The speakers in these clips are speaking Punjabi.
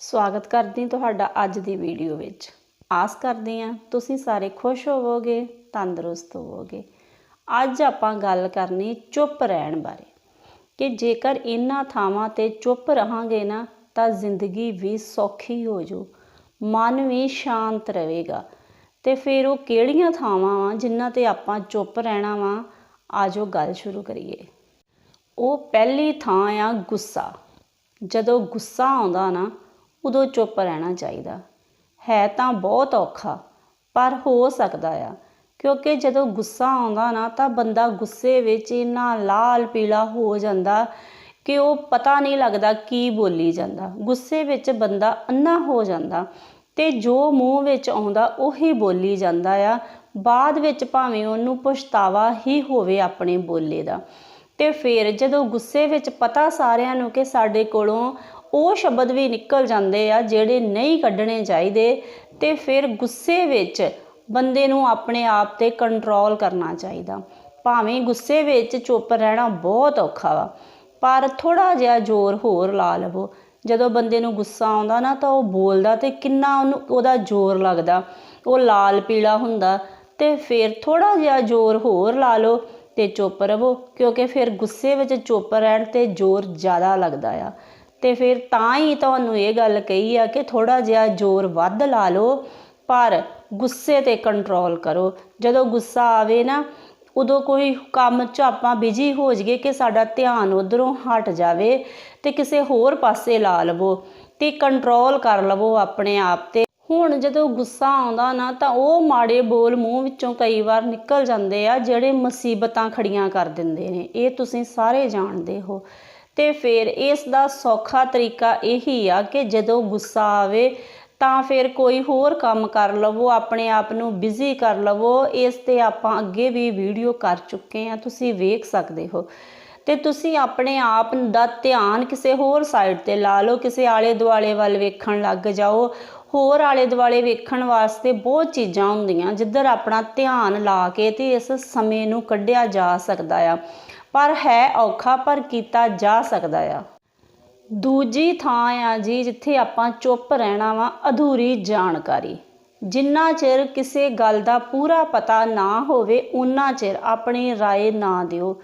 ਸਵਾਗਤ ਕਰਦੀ ਤੁਹਾਡਾ ਅੱਜ ਦੀ ਵੀਡੀਓ ਵਿੱਚ। ਆਸ ਕਰਦੀ ਹਾਂ ਤੁਸੀਂ ਸਾਰੇ ਖੁਸ਼ ਹੋਵੋਗੇ, ਤੰਦਰੁਸਤ ਹੋਵੋਗੇ। ਅੱਜ ਆਪਾਂ ਗੱਲ ਕਰਨੀ ਚੁੱਪ ਰਹਿਣ ਬਾਰੇ ਕਿ ਜੇਕਰ ਇਹਨਾਂ ਥਾਵਾਂ ਤੇ ਚੁੱਪ ਰਹਾਂਗੇ ਨਾ, ਤਾਂ ਜ਼ਿੰਦਗੀ ਵੀ ਸੌਖੀ ਹੋ ਜੂ ਮਨ ਵੀ ਸ਼ਾਂਤ ਰਹੇਗਾ। ਤੇ ਫਿਰ ਉਹ ਕਿਹੜੀਆਂ ਥਾਵਾਂ ਵਾਂ ਜਿਨ੍ਹਾਂ ਤੇ ਆਪਾਂ ਚੁੱਪ ਰਹਿਣਾ ਵਾਂ? ਆਜੋ ਗੱਲ ਸ਼ੁਰੂ ਕਰੀਏ। ਉਹ ਪਹਿਲੀ ਥਾਂ ਆ ਗੁੱਸਾ। ਜਦੋਂ ਗੁੱਸਾ ਆਉਂਦਾ ਨਾ ਉਦੋਂ ਚੁੱਪ ਰਹਿਣਾ ਚਾਹੀਦਾ। ਹੈ ਤਾਂ ਬਹੁਤ ਔਖਾ, ਪਰ ਹੋ ਸਕਦਾ ਆ। ਕਿਉਂਕਿ ਜਦੋਂ ਗੁੱਸਾ ਆਉਂਦਾ ਨਾ, ਤਾਂ ਬੰਦਾ ਗੁੱਸੇ ਵਿੱਚ ਇੰਨਾ ਲਾਲ ਪੀਲਾ ਹੋ ਜਾਂਦਾ ਕਿ ਉਹ ਪਤਾ ਨਹੀਂ ਲੱਗਦਾ ਕੀ ਬੋਲੀ ਜਾਂਦਾ। ਗੁੱਸੇ ਵਿੱਚ ਬੰਦਾ ਅੰਨਾ ਹੋ ਜਾਂਦਾ ਤੇ ਜੋ ਮੂੰਹ ਵਿੱਚ ਆਉਂਦਾ, ਉਹੀ ਬੋਲੀ ਜਾਂਦਾ ਆ। ਬਾਅਦ ਵਿੱਚ ਭਾਵੇਂ ਉਹਨੂੰ ਪਛਤਾਵਾ ਹੀ ਹੋਵੇ ਆਪਣੇ ਬੋਲੇ ਦਾ। ਤੇ ਫਿਰ ਜਦੋਂ ਗੁੱਸੇ ਵਿੱਚ ਪਤਾ ਸਾਰਿਆਂ ਨੂੰ ਕਿ ਸਾਡੇ ਕੋਲੋਂ ਉਹ ਸ਼ਬਦ ਵੀ ਨਿਕਲ ਜਾਂਦੇ ਆ ਜਿਹੜੇ ਨਹੀਂ ਕੱਢਣੇ ਚਾਹੀਦੇ ਤੇ ਫਿਰ ਗੁੱਸੇ ਵਿੱਚ ਬੰਦੇ ਨੂੰ ਆਪਣੇ ਆਪ ਤੇ ਕੰਟਰੋਲ ਕਰਨਾ ਚਾਹੀਦਾ। ਭਾਵੇਂ ਗੁੱਸੇ ਵਿੱਚ ਚੁੱਪ ਰਹਿਣਾ ਬਹੁਤ ਔਖਾ ਵਾ, ਪਰ ਥੋੜਾ ਜਿਹਾ ਜ਼ੋਰ ਹੋਰ ਲਾ ਲਵੋ। ਜਦੋਂ ਬੰਦੇ ਨੂੰ ਗੁੱਸਾ ਆਉਂਦਾ ਨਾ ਤਾਂ ਉਹ ਬੋਲਦਾ ਤੇ ਕਿੰਨਾ ਉਹਨੂੰ, ਉਹਦਾ ਜ਼ੋਰ ਲੱਗਦਾ। ਉਹ ਲਾਲ ਪੀਲਾ ਹੁੰਦਾ ਤੇ ਫਿਰ ਥੋੜਾ ਜਿਹਾ ਜ਼ੋਰ ਹੋਰ ਲਾ ਲਓ ਤੇ ਚੁੱਪ ਰਵੋ, ਕਿਉਂਕਿ ਫਿਰ ਗੁੱਸੇ ਵਿੱਚ ਚੁੱਪ ਰਹਿਣ ਤੇ ਜ਼ੋਰ ਜ਼ਿਆਦਾ ਲੱਗਦਾ ਆ। ਤੇ ਫਿਰ ਤਾਂ ਹੀ ਤੁਹਾਨੂੰ ਇਹ ਗੱਲ ਕਹੀ ਆ ਕਿ ਥੋੜਾ ਜਿਹਾ ਜ਼ੋਰ ਵੱਧ ਲਾ ਲਓ, ਪਰ ਗੁੱਸੇ ਤੇ ਕੰਟਰੋਲ ਕਰੋ। ਜਦੋਂ ਗੁੱਸਾ ਆਵੇ ਨਾ, ਉਦੋਂ ਕੋਈ ਕੰਮ 'ਚ ਆਪਾਂ ਬਿਜ਼ੀ ਹੋ ਜਾਈਏ ਕਿ ਸਾਡਾ ਧਿਆਨ ਉਧਰੋਂ ਹਟ ਜਾਵੇ ਤੇ ਕਿਸੇ ਹੋਰ ਪਾਸੇ ਲਾ ਲਵੋ ਤੇ ਕੰਟਰੋਲ ਕਰ ਲਵੋ ਆਪਣੇ ਆਪ ਤੇ। ਹੁਣ ਜਦੋਂ ਗੁੱਸਾ ਆਉਂਦਾ ਨਾ, ਤਾਂ ਉਹ ਮਾੜੇ ਬੋਲ ਮੂੰਹ ਵਿੱਚੋਂ ਕਈ ਵਾਰ ਨਿਕਲ ਜਾਂਦੇ ਆ, ਜਿਹੜੇ ਮੁਸੀਬਤਾਂ ਖੜੀਆਂ ਕਰ ਦਿੰਦੇ ਨੇ। ਇਹ ਤੁਸੀਂ ਸਾਰੇ ਜਾਣਦੇ ਹੋ। ਤੇ ਫਿਰ ਇਸ ਦਾ ਸੌਖਾ ਤਰੀਕਾ ਇਹੀ ਆ ਕਿ ਜਦੋਂ ਗੁੱਸਾ ਆਵੇ ਤਾਂ ਫਿਰ ਕੋਈ ਹੋਰ ਕੰਮ ਕਰ ਲਵੋ, ਆਪਣੇ ਆਪ ਨੂੰ ਬਿਜ਼ੀ ਕਰ ਲਵੋ। ਇਸ ਤੇ ਆਪਾਂ ਅੱਗੇ ਵੀ ਵੀਡੀਓ ਕਰ ਚੁੱਕੇ ਆ ਤੁਸੀਂ ਵੇਖ ਸਕਦੇ ਹੋ। ਤੇ ਤੁਸੀਂ ਆਪਣੇ ਆਪ ਦਾ ਧਿਆਨ ਕਿਸੇ ਹੋਰ ਸਾਈਡ ਤੇ ਲਾ ਲਓ, ਕਿਸੇ ਆਲੇ ਦੁਆਲੇ ਵੱਲ ਵੇਖਣ ਲੱਗ ਜਾਓ। ਹੋਰ ਆਲੇ ਦੁਆਲੇ ਵੇਖਣ ਵਾਸਤੇ ਬਹੁਤ ਚੀਜ਼ਾਂ ਹੁੰਦੀਆਂ, ਜਿੱਧਰ ਆਪਣਾ ਧਿਆਨ ਲਾ ਕੇ ਤੇ ਇਸ ਸਮੇਂ ਨੂੰ ਕੱਢਿਆ ਜਾ ਸਕਦਾ ਆ। ਪਰ ਹੈ ਔਖਾ ਪਰ ਕੀਤਾ ਜਾ ਸਕਦਾ ਆ ਦੂਜੀ ਥਾਂ ਆ ਜੀ ਜਿੱਥੇ ਆਪਾਂ ਚੁੱਪ ਰਹਿਣਾ ਵਾ ਅਧੂਰੀ ਜਾਣਕਾਰੀ ਜਿੰਨਾ ਚਿਰ ਕਿਸੇ ਗੱਲ ਦਾ ਪੂਰਾ ਪਤਾ ਨਾ ਹੋਵੇ ਉਨਾ ਚਿਰ ਆਪਣੀ رائے ਨਾ ਦਿਓ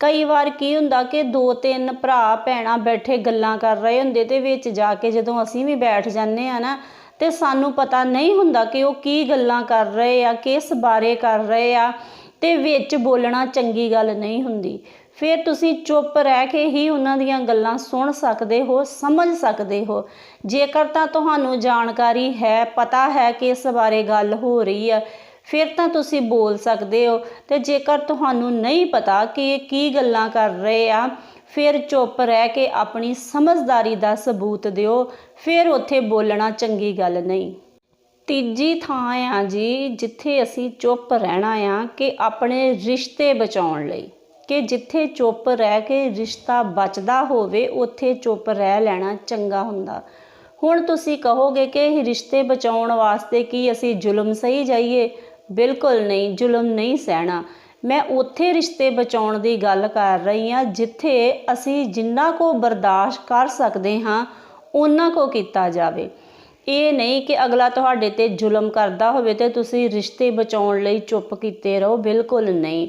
ਕਈ ਵਾਰ ਕੀ ਹੁੰਦਾ ਕਿ ਦੋ ਤਿੰਨ ਭਰਾ ਭੈਣਾਂ ਬੈਠੇ ਗੱਲਾਂ ਕਰ ਰਹੇ ਹੁੰਦੇ ਤੇ ਵਿੱਚ ਜਾ ਕੇ ਜਦੋਂ ਅਸੀਂ ਵੀ ਬੈਠ ਜਾਂਦੇ ਆ ਨਾ ਤੇ ਸਾਨੂੰ ਪਤਾ ਨਹੀਂ ਹੁੰਦਾ ਕਿ ਉਹ ਕੀ ਗੱਲਾਂ ਕਰ ਰਹੇ ਆ ਕਿਸ ਬਾਰੇ ਕਰ ਰਹੇ ਆ ਤੇ ਵਿੱਚ ਬੋਲਣਾ ਚੰਗੀ ਗੱਲ ਨਹੀਂ ਹੁੰਦੀ। ਫਿਰ ਤੁਸੀਂ ਚੁੱਪ ਰਹਿ ਕੇ ਹੀ ਉਹਨਾਂ ਦੀਆਂ ਗੱਲਾਂ ਸੁਣ ਸਕਦੇ ਹੋ, ਸਮਝ ਸਕਦੇ ਹੋ। ਜੇਕਰ ਤਾਂ ਤੁਹਾਨੂੰ ਜਾਣਕਾਰੀ ਹੈ, ਪਤਾ ਹੈ ਕਿ ਇਸ ਬਾਰੇ ਗੱਲ ਹੋ ਰਹੀ ਆ, ਫਿਰ ਤਾਂ ਤੁਸੀਂ ਬੋਲ ਸਕਦੇ ਹੋ। ਤੇ ਜੇਕਰ ਤੁਹਾਨੂੰ ਨਹੀਂ ਪਤਾ ਕਿ ਇਹ ਕੀ ਗੱਲਾਂ ਕਰ ਰਹੇ ਆ, ਫਿਰ ਚੁੱਪ ਰਹਿ ਕੇ ਆਪਣੀ ਸਮਝਦਾਰੀ ਦਾ ਸਬੂਤ ਦਿਓ। ਫਿਰ ਉੱਥੇ ਬੋਲਣਾ ਚੰਗੀ ਗੱਲ ਨਹੀਂ। ਤੀਜੀ ਥਾਂ ਆ ਜੀ, ਜਿੱਥੇ ਅਸੀਂ ਚੁੱਪ ਰਹਿਣਾ ਆ ਕਿ ਆਪਣੇ ਰਿਸ਼ਤੇ ਬਚਾਉਣ ਲਈ। ਕਿ ਜਿੱਥੇ ਚੁੱਪ ਰਹਿ ਕੇ ਰਿਸ਼ਤਾ ਬਚਦਾ ਹੋਵੇ, ਉੱਥੇ ਚੁੱਪ ਰਹਿ ਲੈਣਾ ਚੰਗਾ ਹੁੰਦਾ। ਹੁਣ ਤੁਸੀਂ ਕਹੋਗੇ ਕਿ ਇਹ ਰਿਸ਼ਤੇ ਬਚਾਉਣ ਵਾਸਤੇ ਕੀ ਅਸੀਂ ਜ਼ੁਲਮ ਸਹੀ ਜਾਈਏ? ਬਿਲਕੁਲ ਨਹੀਂ, ਜ਼ੁਲਮ ਨਹੀਂ ਸਹਿਣਾ। ਮੈਂ ਉੱਥੇ ਰਿਸ਼ਤੇ ਬਚਾਉਣ ਦੀ ਗੱਲ ਕਰ ਰਹੀ ਹਾਂ, ਜਿੱਥੇ ਅਸੀਂ ਜਿੰਨਾ ਕੋ ਬਰਦਾਸ਼ਤ ਕਰ ਸਕਦੇ ਹਾਂ, ਉਹਨਾਂ ਕੋ ਕੀਤਾ ਜਾਵੇ। ਇਹ ਨਹੀਂ ਕਿ ਅਗਲਾ ਤੁਹਾਡੇ ਤੇ ਜ਼ੁਲਮ ਕਰਦਾ ਹੋਵੇ ਤੇ ਤੁਸੀਂ ਰਿਸ਼ਤੇ ਬਚਾਉਣ ਲਈ ਚੁੱਪ ਕੀਤੇ ਰਹੋ, ਬਿਲਕੁਲ ਨਹੀਂ।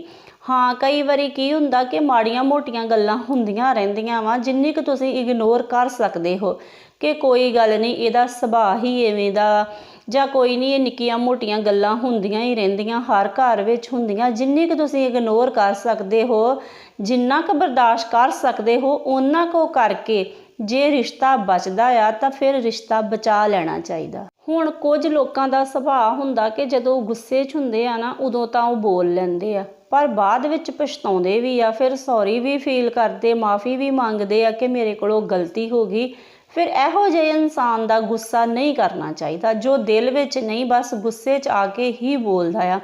ਹਾਂ, ਕਈ ਵਾਰੀ ਕੀ ਹੁੰਦਾ ਕਿ ਮਾੜੀਆਂ ਮੋਟੀਆਂ ਗੱਲਾਂ ਹੁੰਦੀਆਂ ਰਹਿੰਦੀਆਂ ਵਾ, ਜਿੰਨੀ ਕੁ ਤੁਸੀਂ ਇਗਨੋਰ ਕਰ ਸਕਦੇ ਹੋ ਕਿ ਕੋਈ ਗੱਲ ਨਹੀਂ, ਇਹਦਾ ਸੁਭਾਅ ਹੀ ਐਵੇਂ ਦਾ ਜਾਂ ਕੋਈ ਨਹੀਂ, ਇਹ ਨਿੱਕੀਆਂ ਮੋਟੀਆਂ ਗੱਲਾਂ ਹੁੰਦੀਆਂ ਹੀ ਰਹਿੰਦੀਆਂ, ਹਰ ਘਰ ਵਿੱਚ ਹੁੰਦੀਆਂ। ਜਿੰਨੀ ਕੁ ਤੁਸੀਂ ਇਗਨੋਰ ਕਰ ਸਕਦੇ ਹੋ, ਜਿੰਨਾ ਕੁ ਬਰਦਾਸ਼ਤ ਕਰ ਸਕਦੇ ਹੋ ਉਹਨਾਂ ਕੋ ਕਰਕੇ ਜੇ ਰਿਸ਼ਤਾ ਬਚਦਾ ਆ ਤਾਂ ਫਿਰ ਰਿਸ਼ਤਾ ਬਚਾ ਲੈਣਾ ਚਾਹੀਦਾ। ਹੁਣ ਕੁਝ ਲੋਕਾਂ ਦਾ ਸੁਭਾਅ ਹੁੰਦਾ ਕਿ ਜਦੋਂ ਗੁੱਸੇ 'ਚ ਹੁੰਦੇ ਆ ਨਾ, ਉਦੋਂ ਤਾਂ ਉਹ ਬੋਲ ਲੈਂਦੇ ਆ। ਪਰ ਬਾਅਦ ਵਿੱਚ ਪਛਤਾਉਂਦੇ ਵੀ ਆ, ਫਿਰ ਸੌਰੀ ਵੀ ਫੀਲ ਕਰਦੇ, ਮਾਫੀ ਵੀ ਮੰਗਦੇ ਆ ਕਿ ਮੇਰੇ ਕੋਲੋਂ ਗਲਤੀ ਹੋ ਗਈ। ਫਿਰ ਇਹੋ ਜਿਹੇ ਇਨਸਾਨ ਦਾ ਗੁੱਸਾ ਨਹੀਂ ਕਰਨਾ ਚਾਹੀਦਾ, ਜੋ ਦਿਲ ਵਿੱਚ ਨਹੀਂ, ਬਸ ਗੁੱਸੇ 'ਚ ਆ ਕੇ ਹੀ ਬੋਲਦਾ ਆ।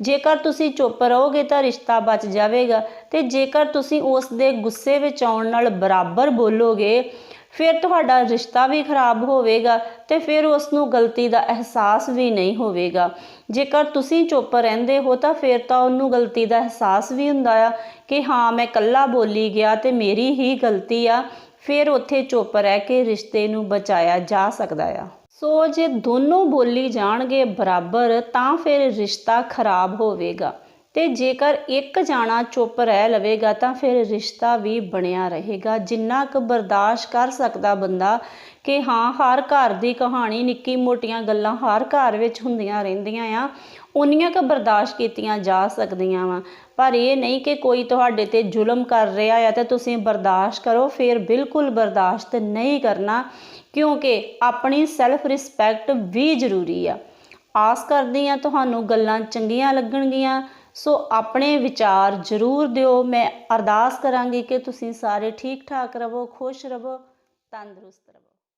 ਜੇਕਰ ਤੁਸੀਂ ਚੁੱਪ ਰਹੋਗੇ ਤਾਂ ਰਿਸ਼ਤਾ ਬਚ ਜਾਵੇਗਾ ਤੇ ਜੇਕਰ ਤੁਸੀਂ ਉਸ ਦੇ ਗੁੱਸੇ ਵਿੱਚ ਆਉਣ ਨਾਲ ਬਰਾਬਰ ਬੋਲੋਗੇ, ਫਿਰ ਤੁਹਾਡਾ ਰਿਸ਼ਤਾ ਵੀ ਖਰਾਬ ਹੋਵੇਗਾ ਤੇ ਫਿਰ ਉਸ ਨੂੰ ਗਲਤੀ ਦਾ ਅਹਿਸਾਸ ਵੀ ਨਹੀਂ ਹੋਵੇਗਾ। ਜੇਕਰ ਤੁਸੀਂ ਚੁੱਪ ਰਹਿੰਦੇ ਹੋ ਤਾਂ ਫਿਰ ਤਾਂ ਉਹਨੂੰ ਗਲਤੀ ਦਾ ਅਹਿਸਾਸ ਵੀ ਹੁੰਦਾ ਆ ਕਿ ਹਾਂ, ਮੈਂ ਇਕੱਲਾ ਬੋਲੀ ਗਿਆ ਤੇ ਮੇਰੀ ਹੀ ਗਲਤੀ ਆ। ਫਿਰ ਉੱਥੇ ਚੁੱਪ ਰਹਿ ਕੇ ਰਿਸ਼ਤੇ ਨੂੰ ਬਚਾਇਆ ਜਾ ਸਕਦਾ ਆ। ਸੋ ਜੇ ਦੋਨੋਂ ਬੋਲੀ ਜਾਣਗੇ ਬਰਾਬਰ ਤਾਂ ਫਿਰ ਰਿਸ਼ਤਾ ਖਰਾਬ ਹੋਵੇਗਾ। ਤੇ ਜੇਕਰ ਇੱਕ ਜਾਣਾ ਚੁੱਪ ਰਹਿ ਲਵੇਗਾ ਤਾਂ ਫਿਰ ਰਿਸ਼ਤਾ ਵੀ ਬਣਿਆ ਰਹੇਗਾ। ਜਿੰਨਾ ਕੁ ਬਰਦਾਸ਼ਤ ਕਰ ਸਕਦਾ ਬੰਦਾ ਕਿ ਹਾਂ, ਹਰ ਘਰ ਦੀ ਕਹਾਣੀ ਨਿੱਕੀ ਮੋਟੀਆਂ ਗੱਲਾਂ ਹਰ ਘਰ ਵਿੱਚ ਹੁੰਦੀਆਂ ਰਹਿੰਦੀਆਂ ਆ, ਉਨੀਆਂ ਕੁ ਬਰਦਾਸ਼ਤ ਕੀਤੀਆਂ ਜਾ ਸਕਦੀਆਂ ਵਾ। ਪਰ ਇਹ ਨਹੀਂ ਕਿ ਕੋਈ ਤੁਹਾਡੇ ਤੇ ਜ਼ੁਲਮ ਕਰ ਰਿਹਾ ਆ ਤੇ ਤੁਸੀਂ ਬਰਦਾਸ਼ਤ ਕਰੋ, ਫਿਰ ਬਿਲਕੁਲ ਬਰਦਾਸ਼ਤ ਨਹੀਂ ਕਰਨਾ, ਕਿਉਂਕਿ ਆਪਣੀ ਸੈਲਫ ਰਿਸਪੈਕਟ ਵੀ ਜ਼ਰੂਰੀ ਆ। ਆਸ ਕਰਦੀ ਆ, ਤੁਹਾਨੂੰ ਗੱਲਾਂ ਚੰਗੀਆਂ ਲੱਗਣਗੀਆਂ ਸੋ ਆਪਣੇ ਵਿਚਾਰ ਜ਼ਰੂਰ ਦਿਓ। ਮੈਂ ਅਰਦਾਸ ਕਰਾਂਗੀ ਕਿ ਤੁਸੀਂ ਸਾਰੇ ਠੀਕ ਠਾਕ ਰਹੋ, ਖੁਸ਼ ਰਹੋ, ਤੰਦਰੁਸਤ ਰਹੋ।